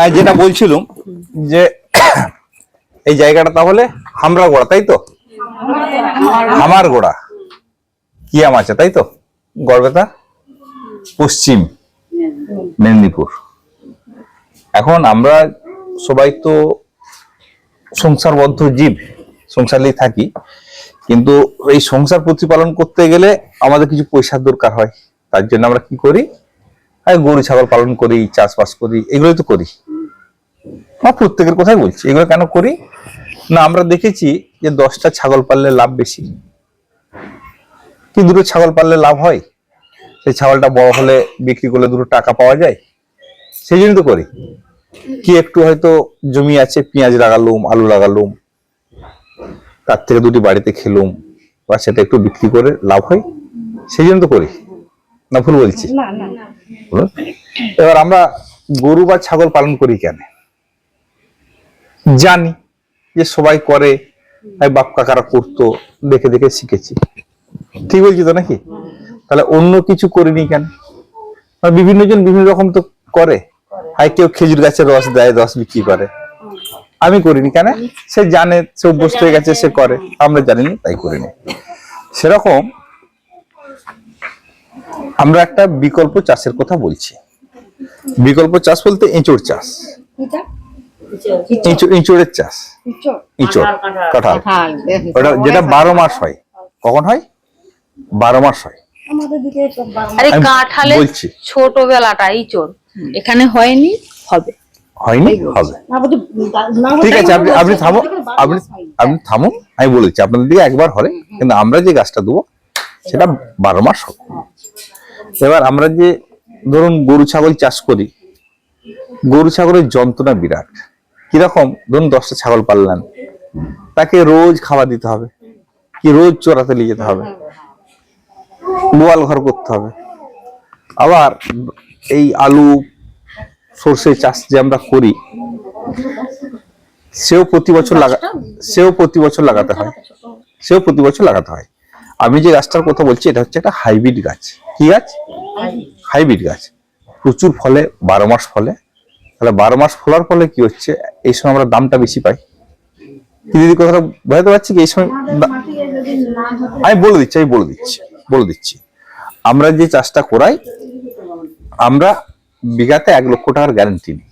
আর যেটা বলছিলাম যে এই জায়গাটা তাহলে হামরা গোড়া তাই তো? আমার গোড়া কিয়াম আছে, তাই তো? গড়বেতা? পশ্চিম মেদিনীপুর। এখন আমরা সবাই তো সংসারবদ্ধ জীব সংসার নিয়ে থাকি। কিন্তু এই সংসার প্রতিপালন করতে গেলে আমাদের কিছু পয়সার দরকার হয়। তার জন্য আমরা কি করি? গরু, ছাগল পালন করি, চাষবাস করি, এগুলোই তো করি। আমার প্রত্যেকের কথাই বলছি এগুলো কেন করি? না আমরা দেখেছি যে দশটা ছাগল পাললে লাভ বেশি। কি দুটো ছাগল পাললে লাভ হয়? সেই ছাগলটা বড় হলে বিক্রি করলে দুটো টাকা পাওয়া যায়? সেই জন্য তো করি। কি একটু হয়তো জমি আছে পেঁয়াজ লাগালুম আলু লাগালুম তার থেকে দুটি বাড়িতে খেলুম বা সেটা একটু বিক্রি করে লাভ হয় সেই জন্য তো করি। না ভুল বলছি। এবার আমরা গরু বা ছাগল পালন করি কেন? জানি যে সবাই করে বাপ কাকারা করতো, দেখে দেখে শিখেছি। ঠিক বলছি তো নাকি? তাহলে অন্য কিছু করিনি কেন? বিভিন্ন জন বিভিন্ন রকম তো করে। হয় কেউ খেজুর গাছের রস দেয়, রস বিক্রি করে। আমি করিনি কেন? সে জানে, সে অভ্যস্ত হয়ে গেছে, সে করে। আমরা জানিনি, তাই করিনি। সেরকম আমরা একটা বিকল্প চাষের কথা বলছি। বিকল্প চাষ বলতে এঁচড় চাষ? এঁচড়ের চাষ। এঁচড় কাঁঠাল ওটা যেটা বারো মাস হয়। কখন হয়? বারো মাস হয়। আরে কাঁঠালের ছোটবেলাটা ইচড়। এখানে হয়নি হবে। হয়নি? হবে। ঠিক আছে আপনি আপনি থামো। আপনি আমি বলেছি আপনাদের দিকে একবার হবে কিন্তু আমরা যে গাছটা দেবো সেটা বারো মাস হবে। এবার আমরা যে ধরুন গরু ছাগল চাষ করি। গরু ছাগলের যন্ত্রণা বিরাট। কীরকম? ধরুন দশটা ছাগল পাললেন। তাকে রোজ খাবার দিতে হবে। কি রোজ চড়াতে নিয়ে যেতে হবে। গোয়াল ঘর করতে হবে। আবার এই আলু সর্ষে চাষ যে আমরা করি সেও প্রতি বছর লাগা সেও প্রতি বছর লাগাতে হয়। সেও প্রতি বছর লাগাতে হয়। আমি যে গাছটার কথা বলছি এটা হচ্ছে একটা হাইব্রিড গাছ। কি গাছ? হাইব্রিড গাছ। প্রচুর ফলে বারো মাস ফলে তাহলে বারো মাস ফলার ফলে কি হচ্ছে? এই সময় আমরা দামটা বেশি পাই। কি দিদি কথাটা বোঝাতে পারছি কি? এই সময় আমি বলে দিচ্ছি আমি বলে দিচ্ছি বলে দিচ্ছি। আমরা যে চাষটা করাই আমরা বিঘাতে এক লক্ষ টাকার গ্যারান্টি নিই।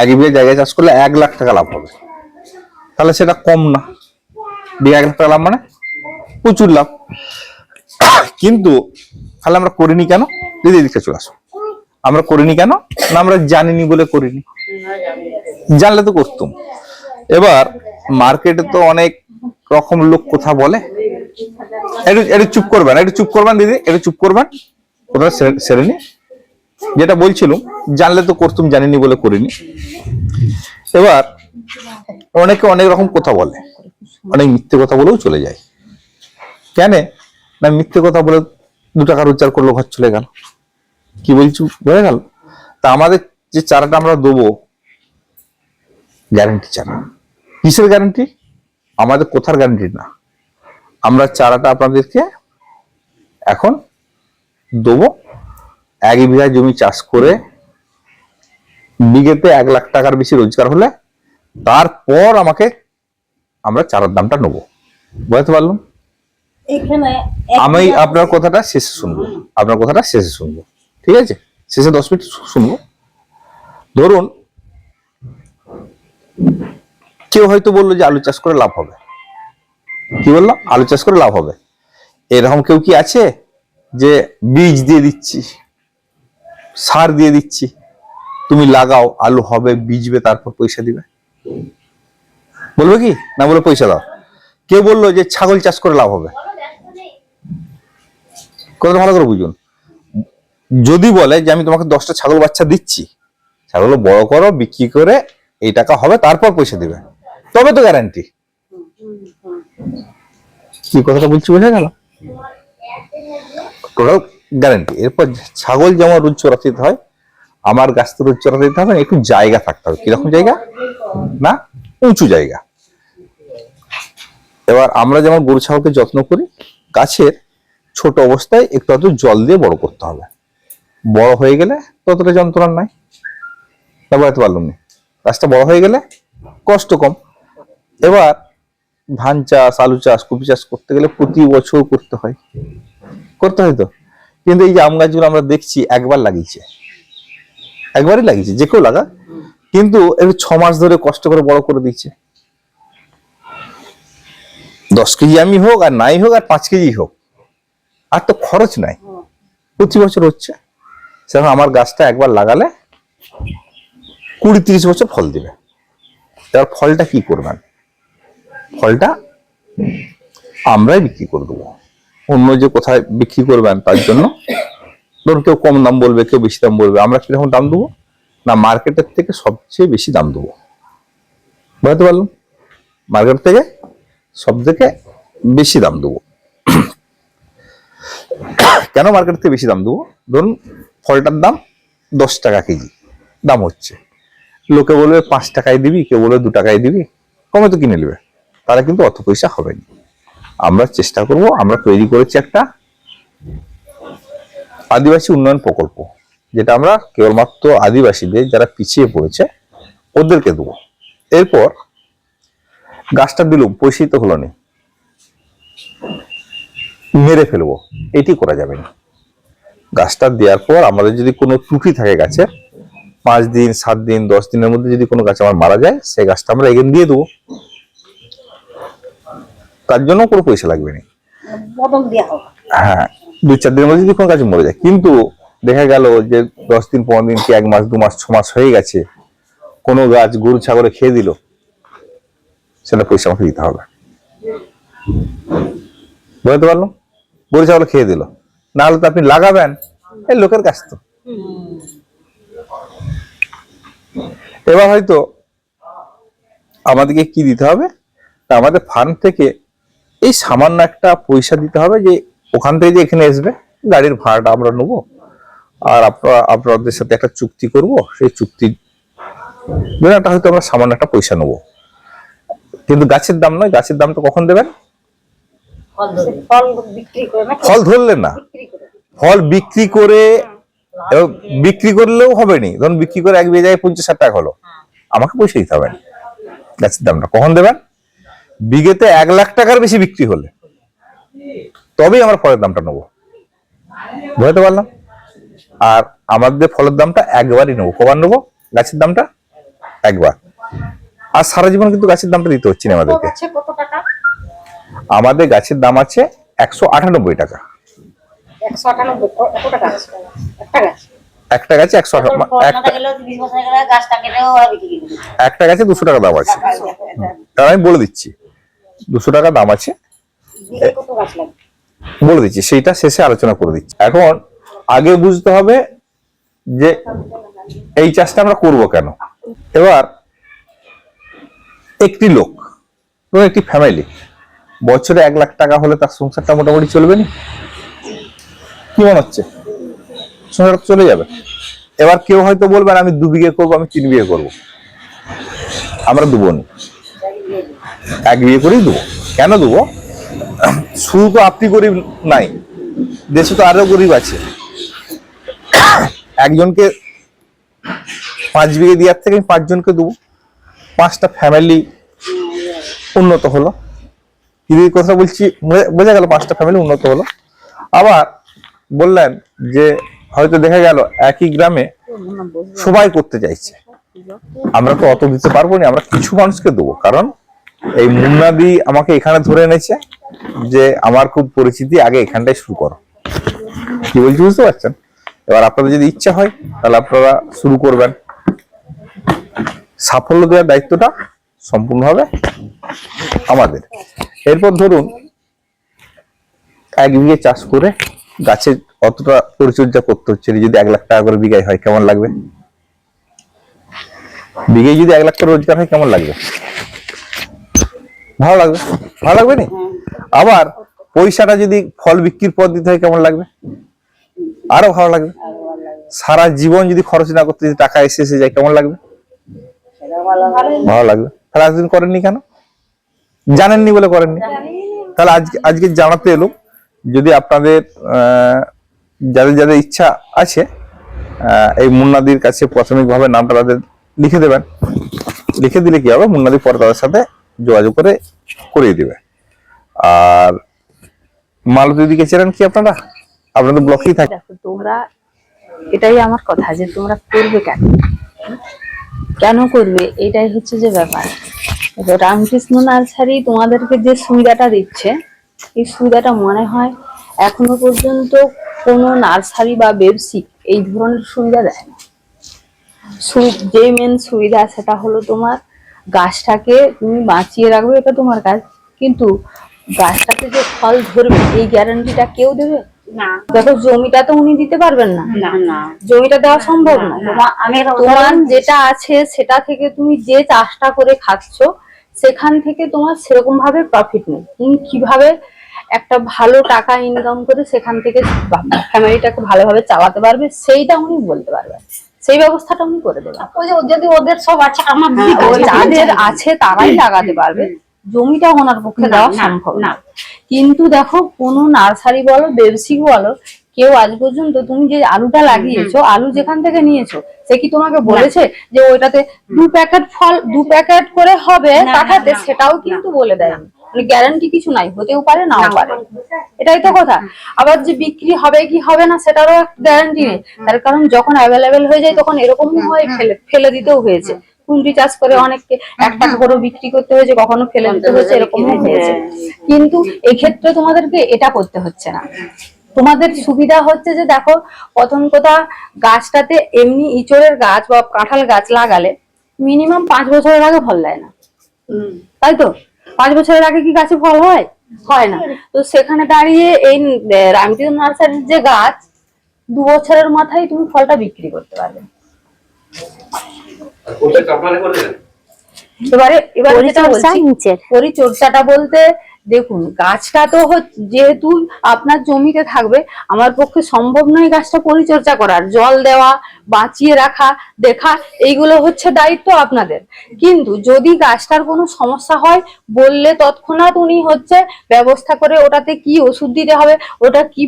এক বিঘা জায়গায় চাষ করলে এক লাখ টাকা লাভ হবে। তাহলে সেটা কম না। বিঘা এক লাখ টাকা লাভ মানে প্রচুর লাভ। কিন্তু তাহলে আমরা করিনি কেন? দিদি দিকে চলে আসো। আমরা করিনি কেন? না, আমরা জানিনি বলে করিনি। জানলে তো করতুম। এবার মার্কেটে তো অনেক রকম লোক কথা বলে। একটু একটু চুপ করবেন, একটু চুপ করবেন দিদি, একটু চুপ করবেন। ওটা সেরে- নি যেটা বলছিলাম, জানলে তো করতুম, জানিনি বলে করিনি। এবার অনেকে অনেক রকম কথা বলে। অনেক মিথ্যে কথা বলেও চলে যায়। কেন? না, মিথ্যে কথা বলে দু টাকা রোজগার করল ঘর চলে গেল। কি বলছি? বোঝা গেল? তা আমাদের যে চারাটা আমরা দেবো গ্যারান্টি চারা। কিসের গ্যারান্টি আমাদের কোথার গ্যারান্টি না। আমরা চারাটা আপনাদেরকে এখন দেবো। এক বিঘা জমি চাষ করে বিঘেতে এক লাখ টাকার বেশি রোজগার হলে তারপর আমাকে আমরা চারার দামটা নেব। বুঝতে পারলাম? আমি আপনার কথাটা শেষে শুনব। আপনার কথাটা শেষে শুনব। ঠিক আছে? শেষে দশ মিনিট শুনব। ধরুন, কেউ হয়তো বলল যে আলু চাষ করে লাভ হবে। কি বলল? আলু চাষ করে লাভ হবে। এরকম কেউ কি আছে? যে বীজ দিয়ে দিচ্ছি, সার দিয়ে দিচ্ছি, তুমি লাগাও, আলু হবে, বীজবে, তারপর পয়সা দিবে। বলবে কি? না বলে পয়সা দাও। কেউ বলল যে ছাগল চাষ করে লাভ হবে। কথাটা ভালো করে বুঝুন। যদি বলে যে আমি তোমাকে দশটা ছাগল বাচ্চা দিচ্ছি ছাগল বড় করো বিক্রি করে এই টাকা হবে তারপর পয়সা দিবে। তবে তো গ্যারান্টি কি কথাটা বলছি বোঝা গেল? টোটাল গ্যারান্টি এরপর ছাগল যেমন রোজ চড়াতে হয় আমার গাছ তো রোজ চড়াতে দিতে হবে একটু জায়গা থাকতে হবে। কীরকম জায়গা? না উঁচু জায়গা। এবার আমরা যেমন গরু ছাগলকে যত্ন করি গাছের ছোট অবস্থায় একটু একটু জল দিয়ে বড় করতে হবে। বড় হয়ে গেলে ততটা যন্ত্রণা নাই। না বোঝাতে পারলাম না। গাছটা বড় হয়ে গেলে কষ্ট কম। এবার ধান চাষ, আলু চাষ, কপি চাষ করতে গেলে প্রতি বছর করতে হয়। করতে হয় তো? কিন্তু এই যে আম গাছগুলো আমরা দেখছি, একবার লাগিয়েছে। একবারই লাগিয়েছে, যে কেউ লাগা কিন্তু একটু ছ মাস ধরে কষ্ট করে বড় করে দিচ্ছে দশ কেজি আমি হোক, আর নাই হোক, আর পাঁচ কেজি হোক। আর তো খরচ নাই। প্রতি বছর হচ্ছে। সেরকম আমার গাছটা একবার লাগালে কুড়ি তিরিশ বছর ফল দিবে। এবার ফলটা কি করবেন? ফলটা আমরাই বিক্রি করে দেবো। অন্য যে কোথায় বিক্রি করবেন তার জন্য ধরুন কেউ কম দাম বলবে, কেউ বেশি দাম বলবে, আমরা কীরকম দাম দেবো? না, মার্কেটের থেকে সবচেয়ে বেশি দাম দেবো। বুঝতে পারলাম মার্কেট থেকে সব থেকে বেশি দাম দেবো। কেন মার্কেট থেকে বেশি দাম দেবো? ধরুন ফলটার দাম দশ টাকা কেজি। দাম হচ্ছে। লোকে বলবে, পাঁচ টাকায় দিবি? কেউ বলবে, দু টাকায় দিবি? কমে তো কিনে নেবে। তারা কিন্তু অত পয়সা হবে না। আমরা চেষ্টা করব, আমরা তৈরি করেছি একটা আদিবাসী উন্নয়ন প্রকল্প, যেটা আমরা কেবলমাত্র আদিবাসীদের যারা পিছিয়ে পড়েছে, ওদেরকে দেবো। এরপর গাছটা দিলুম পয়সাই তো হলো না। মেরে ফেলব। এটি করা যাবে না। গাছটা দেওয়ার পর আমাদের যদি কোনো ত্রুটি থাকে গাছের পাঁচ দিন সাত দিন দশ দিনের মধ্যে যদি কোনো গাছ আমার মারা যায় সেই গাছটা আমরা এগেন দিয়ে দেবো। তার জন্য কোনো পয়সা লাগবে না। হ্যাঁ দুই চার দিনের মধ্যে যদি কোনো গাছ মরে যায়। কিন্তু দেখা গেল যে দশ দিন পনেরো দিন কি এক মাস দু মাস ছ মাস হয়ে গেছে কোনো গাছ গরু ছাগলে খেয়ে দিল সেটা পয়সা আমাকে দিতে হবে। বুঝতে পারলাম? গরু ছাগলে খেয়ে দিল। না হলে তো আপনি লাগাবেন এই লোকের কাছ তো। এবার হয়তো আমাদেরকে কি দিতে হবে? তা আমাদের ফার্ম থেকে এই সামান্য একটা পয়সা দিতে হবে যে ওখান থেকে যে এখানে আসবে, গাড়ির ভাড়াটা আমরা নেব। আর আপনারা আপনাদের সাথে একটা চুক্তি করব, সেই চুক্তি হয়তো আমরা সামান্য একটা পয়সা নেব। কিন্তু গাছের দাম নয়, গাছের দামটা কখন দেবেন? ফল ধরে ফল বিক্রি করে না ফল ধরলেন না? ফল বিক্রি করে বিক্রি করলেও হবে নি। ধরুন বিক্রি করে এক বিঘায় পঞ্চাশ ষাট টাকা হলো। আমাকে পয়সা দিতে হবে গাছের দামটা কখন দেবেন? বিঘেতে এক লাখ টাকার বেশি বিক্রি হলে। তবেই আমরা ফলের দামটা নেব। বুঝতে পারলাম? আর আমাদের ফলের দামটা একবারই নেব। কবার নেব? গাছের দামটা? একবার। আর সারা জীবন কিন্তু গাছের দামটা দিতে হচ্ছে না আমাদেরকে। কত টাকা? আমাদের গাছের দাম আছে একশো আটানব্বই টাকা। একটা গাছে? একশো একটা গাছে দুশো টাকা দাম আছে। তার আমি বলে দিচ্ছি দুশো টাকা দাম আছে। বলে দিচ্ছি সেইটা শেষে আলোচনা করে দিচ্ছি। এখন আগে বুঝতে হবে যে এই চাষটা আমরা করব কেন? এবার একটি লোক একটি ফ্যামিলি বছরে এক লাখ টাকা হলে তার সংসারটা মোটামুটি চলবে না? কি মনে হচ্ছে? সংসার চলে যাবে? এবার কেউ হয়তো বলবেন আমি দু বিঘে করব, আমি তিন বিঘে করব। আমরা দেবো না। এক বিয়ে করেই দেবো। কেন দেবো? শুধু তো আপনি গরিব নাই, দেশে তো আরও গরিব আছে। একজনকে পাঁচ বিঘে দেওয়ার থেকে আমি পাঁচজনকে দেবো। পাঁচটা ফ্যামিলি উন্নত হলো। যদি কথা বলছি, বোঝা- বোঝা গেল পাঁচটা ফ্যামিলি উন্নত হলো। আবার বললেন যে, হয়তো দেখা গেল একই গ্রামে সবাই করতে চাইছে। আমরা তো অত দিতে পারব না আমরা কিছু মানুষকে দেবো। কারণ এই মুন্নাদি আমাকে এখানে ধরে এনেছে যে, আমার খুব পরিচিতি, আগে এখানটাই শুরু করো। কি বলছি বুঝতে পারছেন? এবার আপনাদের যদি ইচ্ছা হয়, তাহলে আপনারা শুরু করবেন। সাফল্য দেওয়ার দায়িত্বটা সম্পূর্ণভাবে আমাদের। এরপর ধরুন, এক বিঘে চাষ করে গাছের অতটা পরিচর্যা করতে হচ্ছে যদি এক লাখ টাকা করে বিঘায় হয়, কেমন লাগবে? বিঘায় যদি এক লাখ টাকা রোজগার হয়, কেমন লাগবে? ভালো লাগবে? ভালো লাগবে নি? আবার পয়সাটা যদি ফল বিক্রির পর দিতে হয়, কেমন লাগবে? আরও ভালো লাগবে। সারা জীবন যদি খরচ না করতে টাকা এসে এসে যায়, কেমন লাগবে? ভালো লাগবে। তাহলে এতদিন করেননি কেন? জানেননি বলে করেননি? তাহলে আজকে আজকে জানাতে এলো যদি আপনাদের যাদের যাদের ইচ্ছা আছে এই মুন্নাদির কাছে প্রাথমিকভাবে নামটা তাদের লিখে দেবেন। লিখে দিলে কি হবে? মুন্নাদি পরে তাদের সাথে যোগাযোগ করে করিয়ে দিবে। আর মালতী দিদিকে চেনেন কি আপনারা? আপনাদের ব্লকেই থাকে দেখো তোমরা এটাই আমার কথা যে তোমরা করবে কেন? কেন করবে? এটাই হচ্ছে যে ব্যাপার। রামকৃষ্ণ নার্সারি তোমাদেরকে যে সুবিধাটা দিচ্ছে, এই সুবিধাটা মনে হয় এখনও পর্যন্ত কোনো নার্সারি বা ব্যবসিক এই ধরনের সুবিধা দেয় না। যে মেন সুবিধা সেটা হলো তোমার গাছটাকে তুমি বাঁচিয়ে রাখবে, এটা তোমার কাজ। কিন্তু গাছটাতে যে ফল ধরবে, এই গ্যারান্টিটা কেউ দেবে? না। দেখো জমিটা তো উনি দিতে পারবেন না। না জমিটা দেওয়া সম্ভব না তোমার আমি তোমার যেটা আছে সেটা থেকে তুমি যে চাষটা করে খাচ্ছ সেখান থেকে তোমার সেরকম ভাবে প্রফিট নেই। তুমি কীভাবে একটা ভালো টাকা ইনকাম করে সেখান থেকে ফ্যামিলিটাকে ভালোভাবে চালাতে পারবে সেইটা উনি বলতে পারবেন। সেই ব্যবস্থাটা উনি করে দেবেন। ওই যে যদি ওদের সব আছে আমার হ্যাঁ, যাদের আছে তারাই লাগাতে পারবে। জমিটা ওনার পক্ষে দেওয়া সম্ভব না। কিন্তু দেখো কোনো নার্সারি বলো ব্যবসায়িক বলো কেউ আজ পর্যন্ত তুমি যে আলুটা লাগিয়েছো আলু যেখান থেকে নিয়েছো সে কি তোমাকে বলেছে যে ওইটাতে দু প্যাকেট ফল দু প্যাকেট করে হবে না, সেটাও কিন্তু বলে দেয় মানে গ্যারান্টি কিছু নাই হতেও পারে নাও পারে। এটাই তো কথা। আবার যে বিক্রি হবে কি হবে না সেটারও গ্যারান্টি নেই। তার কারণ যখন অ্যাভেলেবেল হয়ে যায় তখন এরকমই হয় ফেলে ফেলে দিতেও হয়েছে। কুন্ডি চাষ করে অনেককে একটা করে বিক্রি করতে হয়েছে কখনো ফেলে দিতে হয়েছে এরকমও হয়েছে। কিন্তু এক্ষেত্রে তোমাদেরকে এটা করতে হচ্ছে না। তোমাদের সুবিধা হচ্ছে যে দেখো প্রথম কথা গাছটাতে এমনি ইচড়ের গাছ বা কাঁঠাল গাছ লাগালে মিনিমাম পাঁচ বছরের আগে ফল দেয় না। তাই তো? পাঁচ বছরের আগে কি গাছে ফল হয়? হয় না। তো সেখানে দাঁড়িয়ে এই রামকৃষ্ণ নার্সারির যে গাছ দু বছরের মাথায় তুমি ফলটা বিক্রি করতে পারবে। এবারে এবারে যেটা বলছি নিচের পরিচর্যাটা বলতে দেখুন, গাছটা তো যেহেতু আপনার জমিতে থাকবে, আমার পক্ষে সম্ভব নয় গাছটা পরিচর্যা করার। জল দেওয়া, বাঁচিয়ে রাখা, দেখা, এইগুলো হচ্ছে দায়িত্ব আপনাদের। কিন্তু যদি গাছটার কোনো সমস্যা হয়, বললে তৎক্ষণাৎ উনি হচ্ছে ব্যবস্থা করে ওটাতে কি ওষুধ দিতে হবে, ওটা কি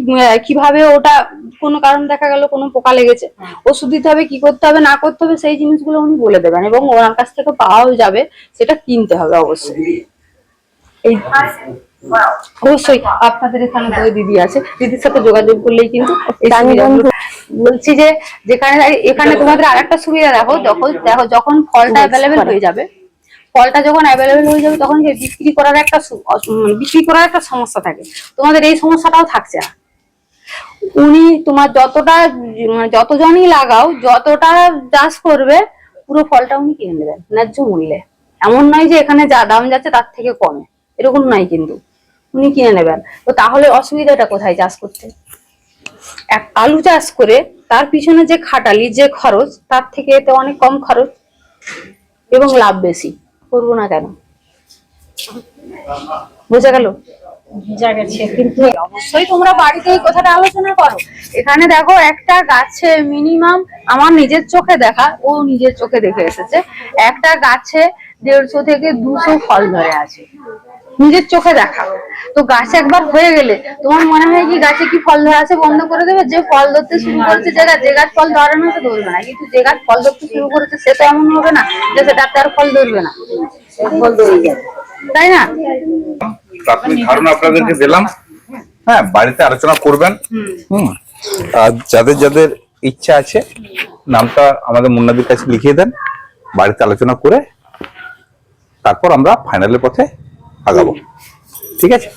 কীভাবে ওটা, কোনো কারণ দেখা গেল, কোনো পোকা লেগেছে, ওষুধ দিতে হবে, কি করতে হবে, না করতে হবে, সেই জিনিসগুলো উনি বলে দেবেন। এবং ওনার কাছ থেকে পাওয়াও যাবে, সেটা কিনতে হবে অবশ্যই। এই অবশ্যই আপনাদের এখানে দই দিদি আছে। দিদির সাথে যোগাযোগ করলেই কিন্তু বলছি যে যেখানে এখানে তোমাদের আরেকটা সুবিধা দেখো যখন দেখো যখন ফলটা অ্যাভেলেবেল হয়ে যাবে ফলটা যখন অ্যাভেলেবেল হয়ে যাবে তখন বিক্রি করার একটা মানে বিক্রি করার একটা সমস্যা থাকে। তোমাদের এই সমস্যাটাও থাকছে না। উনি তোমার যতটা মানে যতজনই লাগাও যতটা চাষ করবে পুরো ফলটা উনি কিনে নেবেন ন্যায্য মূল্যে। এমন নয় যে এখানে যা দাম যাচ্ছে তার থেকে কমে। এরকম নয় কিন্তু। উনি কিনে নেবেন। তো তাহলে অসুবিধাটা কোথায় চাষ করতে? এক আলু চাষ করে তার পিছনে যে খাটালি যে খরচ তার থেকে এতে অনেক কম খরচ এবং লাভ বেশি। করব না কেন? বোঝা গেল? বুঝা গেছে। কিন্তু অবশ্যই তোমরা বাড়িতে এই কথাটা আলোচনা করো। এখানে দেখো একটা গাছে মিনিমাম আমার নিজের চোখে দেখা ও নিজের চোখে দেখে এসেছে একটা গাছে দেড়শো থেকে দুশো ফল ধরে আছে। নিজের চোখে দেখা তো গাছ একবার হয়ে গেলে তোমার মনে হয় কি গাছে কি ফল ধরা আছে বন্ধ করে দেবে? যে ফল ধরতে শুরু করেছে যে গাছ যে গাছ ফল ধরানো সে ধরবে না। কিন্তু যে গাছ ফল ধরতে শুরু করেছে সে তো এমন হবে না যে সেটাতে আর ফল ধরবে না। ফল ধরে যাবে। তাই না? প্রাথমিক ধারণা আপনাদেরকে দিলাম। হ্যাঁ বাড়িতে আলোচনা করবেন। হুম। আর যাদের যাদের ইচ্ছা আছে নামটা আমাদের মুন্নাদির কাছে লিখিয়ে দেন। বাড়িতে আলোচনা করে তারপর আমরা ফাইনালের পথে আগাবো। ঠিক আছে।